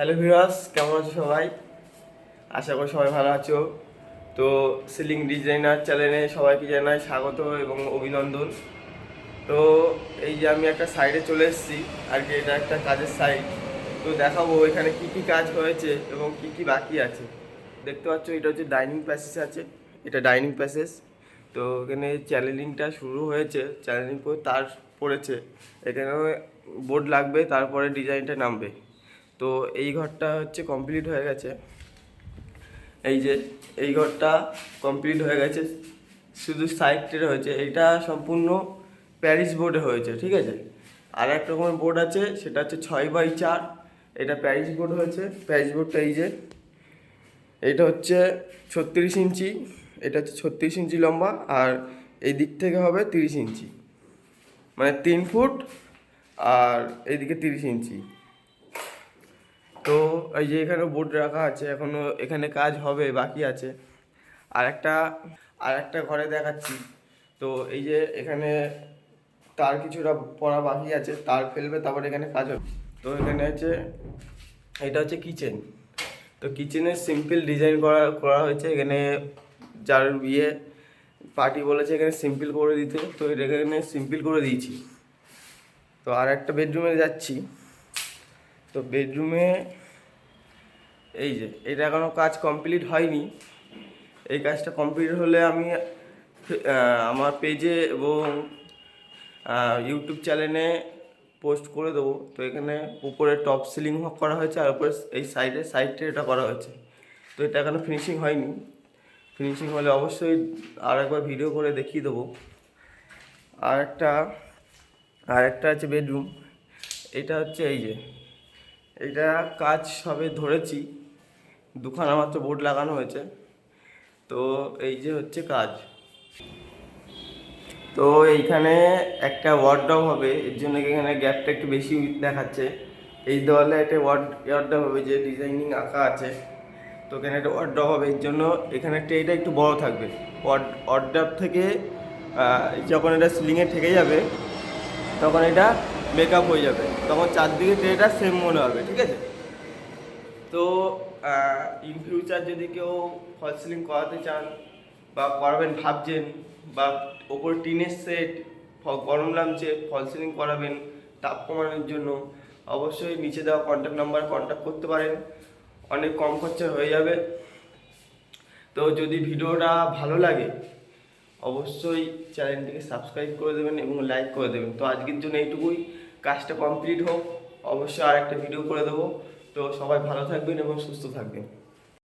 Hello viewers, কেমন আছো সবাই? আশা করি সবাই ভালো আছো। তো সিলিং ডিজাইনার চ্যানেলে সবাইকে জানাই স্বাগত এবং অভিনন্দন। তো এই যে আমি একটা সাইডে চলে এসেছি, আর কি এটা একটা কাজের সাইড। তো দেখাবো এখানে কি কি কাজ হয়েছে এবং কি কি বাকি আছে। দেখতে পাচ্ছ এটা হচ্ছে ডাইনিং প্যাসেজ আছে, এটা ডাইনিং প্যাসেজ তো এখানে চ্যানেলিংটা শুরু হয়েছে, চ্যানেলিং তার পড়েছে। এখানে বোর্ড লাগবে, তারপরে ডিজাইনটা নামবে। তো এই ঘরটা হচ্ছে কমপ্লিট হয়ে গেছে। এই যে, এই ঘরটা কমপ্লিট হয়ে গেছে। শুধু সাইডটা হয়েছে এটা সম্পূর্ণ প্যারিস বোর্ডে হয়েছে, ঠিক আছে? আর এক রকমের বোর্ড আছে, সেটা হচ্ছে ছয় বাই চার। এটা প্যারিস বোর্ড হয়েছে। প্যারিস বোর্ডটা এই যে এটা হচ্ছে ছত্রিশ ইঞ্চি। এটা হচ্ছে ছত্রিশ ইঞ্চি লম্বা, আর এই দিক থেকে হবে তিরিশ ইঞ্চি। মানে তিন ফুট, আর এইদিকে তিরিশ ইঞ্চি। তো এই যে এখানে বোর্ড রাখা আছে, এখনও এখানে কাজ হবে, বাকি আছে। আর একটা আর একটা ঘরে দেখাচ্ছি। তো এই যে এখানে তার কিছুটা পড়া বাকি আছে, তার ফেলবে, তারপর এখানে কাজ হবে। তো এখানে হচ্ছে, এটা হচ্ছে কিচেন তো কিচেনের সিম্পল ডিজাইন করা করা হয়েছে। এখানে যার বিয়ে পার্টি বলেছে, এখানে সিম্পল করে দিতে। তো এখানে সিম্পল করে দিয়েছি। তো আর একটা বেডরুমে যাচ্ছি। তো বেডরুমে এই যে, এটা এখনও কাজ কমপ্লিট হয়নি। এই কাজটা কমপ্লিট হলে আমি আমার পেজে এবং ইউটিউব চ্যানেলে পোস্ট করে দেবো। তো এখানে উপরে টপ সিলিং করা হয়েছে আর উপরে এই সাইডে সাইডে এটা করা হয়েছে। তো এটা এখনও ফিনিশিং হয়নি। ফিনিশিং হলে অবশ্যই আর একবার ভিডিও করে দেখিয়ে দেবো। আর একটা আর একটা আছে বেডরুম এটা হচ্ছে এই যে এটা কাজ সবে ধরেছি। দুখানা মাত্র বোর্ড লাগানো হয়েছে। তো এই যে হচ্ছে কাজ। তো এইখানে একটা ওয়ার্ডডব হবে, এর জন্য এখানে গ্যাপটা একটু বেশি দেখাচ্ছে? এই দেওয়ালে একটা ওয়ার্ড ওয়ার্ডডব হবে যে ডিজাইনিং আঁকা আছে। তো এখানে একটা ওয়ার্ডডব হবে, এর জন্য এখানে একটা এটা একটু বড় থাকবে। ওয়ার্ড ওয়ার্ডডব থেকে যখন এটা সিলিংয়ে ঠেকে যাবে, তখন এটা মেকআপ হয়ে যাবে। তখন চারদিকে ট্রেটা সেম মনে হবে, ঠিক আছে? তো ইন ফিউচার যদি কেউ ফল সিলিং করাতে চান বা করাবেন ভাবছেন বা ওপর টিনের সেট গরম লাগছে ফল সিলিং করাবেন তাপ কমানোর জন্য, অবশ্যই নিচে দেওয়া কন্ট্যাক্ট নাম্বার কন্ট্যাক্ট করতে পারেন। অনেক কম খরচা হয়ে যাবে। তো যদি ভিডিওটা ভালো লাগে অবশ্যই চ্যানেলটিকে সাবস্ক্রাইব করে দেবেন এবং লাইক করে দেবেন। তো আজকের জন্য এইটুকুই। কাজটা কমপ্লিট হোক। অবশ্যই আরেকটা ভিডিও করে দেবো। তো সবাই ভালো থাকবেন এবং সুস্থ থাকবেন।